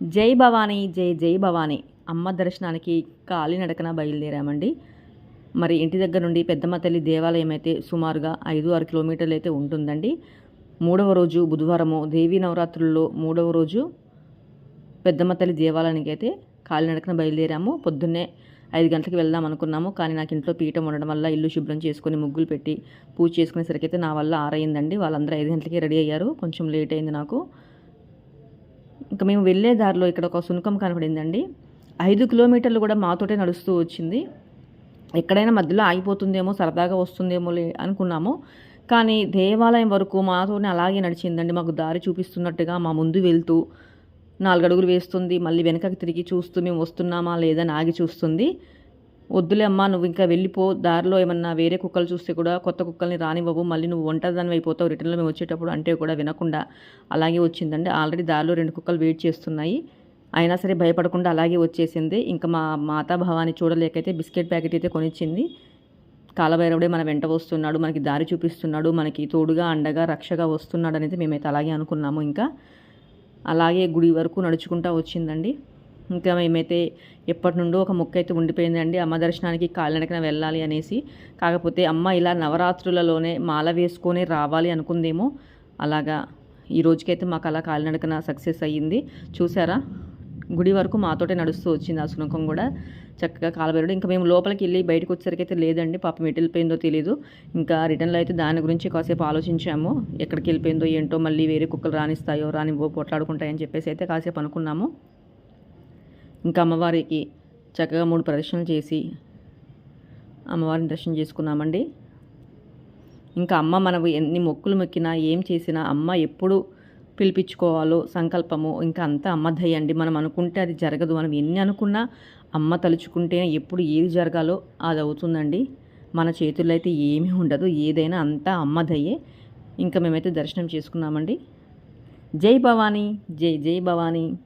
జై భవానీ జై జై భవానీ. అమ్మ దర్శనానికి కాలినడకన బయలుదేరామండి. మరి ఇంటి దగ్గర నుండి పెద్దమ్మ తల్లి దేవాలయం అయితే సుమారుగా ఐదు ఆరు కిలోమీటర్లు అయితే ఉంటుందండి. మూడవ రోజు బుధవారము దేవీ నవరాత్రుల్లో మూడవ రోజు పెద్దమ్మ తల్లి దేవాలయానికి అయితే కాలినడకన బయలుదేరాము. పొద్దున్నే ఐదు గంటలకు వెళ్దాం అనుకున్నాము. కానీ నాకు ఇంట్లో పీఠం ఉండడం వల్ల ఇల్లు శుభ్రం చేసుకొని ముగ్గులు పెట్టి పూజ చేసుకునేసరికి అయితే నా వల్ల ఆరైందండి. వాళ్ళందరూ ఐదు గంటలకి రెడీ అయ్యారు. కొంచెం లేట్ అయింది నాకు. ఇంకా మేము వెళ్ళే దారిలో ఇక్కడ ఒక సునకం కనపడిందండి. ఐదు కిలోమీటర్లు కూడా మాతోటే నడుస్తూ వచ్చింది. ఎక్కడైనా మధ్యలో ఆగిపోతుందేమో సరదాగా వస్తుందేమో లే అనుకున్నాము. కానీ దేవాలయం వరకు మాతోనే అలాగే నడిచిందండి. మాకు దారి చూపిస్తున్నట్టుగా మా ముందు వెళ్తూ నాలుగు అడుగులు వేస్తుంది. మళ్ళీ వెనకకి తిరిగి చూస్తూ మేము వస్తున్నామా లేదని ఆగి చూస్తుంది. వద్దులే అమ్మా నువ్వు ఇంకా వెళ్ళిపో. దారిలో ఏమన్నా వేరే కుక్కలు చూస్తే కూడా కొత్త కుక్కల్ని రానివ్వవు. మళ్ళీ నువ్వు ఒంటరిదాని అయిపోతావు. రిటర్న్లో మేము వచ్చేటప్పుడు అంటే కూడా వినకుండా అలాగే వచ్చిందండి. ఆల్రెడీ దారిలో రెండు కుక్కలు వెయిట్ చేస్తున్నాయి. అయినా సరే భయపడకుండా అలాగే వచ్చేసింది. ఇంకా మా మాతా భవాని చూడలేకైతే బిస్కెట్ ప్యాకెట్ అయితే కొనిచ్చింది. కాలభైరవుడే మన వెంట వస్తున్నాడు. మనకి దారి చూపిస్తున్నాడు. మనకి తోడుగా అండగా రక్షగా వస్తున్నాడు అనేది మేమైతే అలాగే అనుకున్నాము ఇంకా. అలాగే గుడి వరకు నడుచుకుంటా వచ్చిందండి. ఇంకా మేమైతే ఎప్పటి నుండో ఒక మొక్క అయితే ఉండిపోయిందండి. అమ్మ దర్శనానికి కాలినడకన వెళ్ళాలి అనేసి. కాకపోతే అమ్మ ఇలా నవరాత్రులలోనే మాల వేసుకొని రావాలి అనుకుందేమో. అలాగా ఈ రోజుకైతే మాకు అలా కాలినడకన సక్సెస్ అయ్యింది. చూసారా? గుడి వరకు మాతోటే నడుస్తూ వచ్చింది ఆ శునకం కూడా. చక్కగా కాలబెరడు ఇంకా మేము లోపలికి వెళ్ళి బయటకు వచ్చేసరికి అయితే లేదండి. పాపం ఎటు వెళ్ళిపోయిందో తెలియదు ఇంకా రిటర్న్లో అయితే దాని గురించి కాసేపు ఆలోచించాము. ఎక్కడికి వెళ్ళిపోయిందో ఏంటో మళ్ళీ వేరే కుక్కలు రానిస్తాయో రానివో పొట్లాడుకుంటాయని చెప్పేసి అయితే కాసేపు అనుకున్నాము. ఇంకా అమ్మవారికి చక్కగా మూడు ప్రదర్శనలు చేసి అమ్మవారిని దర్శనం చేసుకున్నామండి. ఇంకా అమ్మ మనకు ఎన్ని మొక్కులు మొక్కినా ఏం చేసినా అమ్మ ఎప్పుడు పిలిపించుకోవాలో సంకల్పము ఇంకా అంతా అమ్మ దయ అండి. మనం అనుకుంటే అది జరగదు. మనం ఎన్ని అనుకున్నా అమ్మ తలుచుకుంటే ఎప్పుడు ఏది జరగాలో అది అవుతుందండి. మన చేతుల్లో అయితే ఏమీ ఉండదు. ఏదైనా అంతా అమ్మధయ్యే ఇంకా మేమైతే దర్శనం చేసుకున్నామండి. జై భవానీ జై జై భవానీ.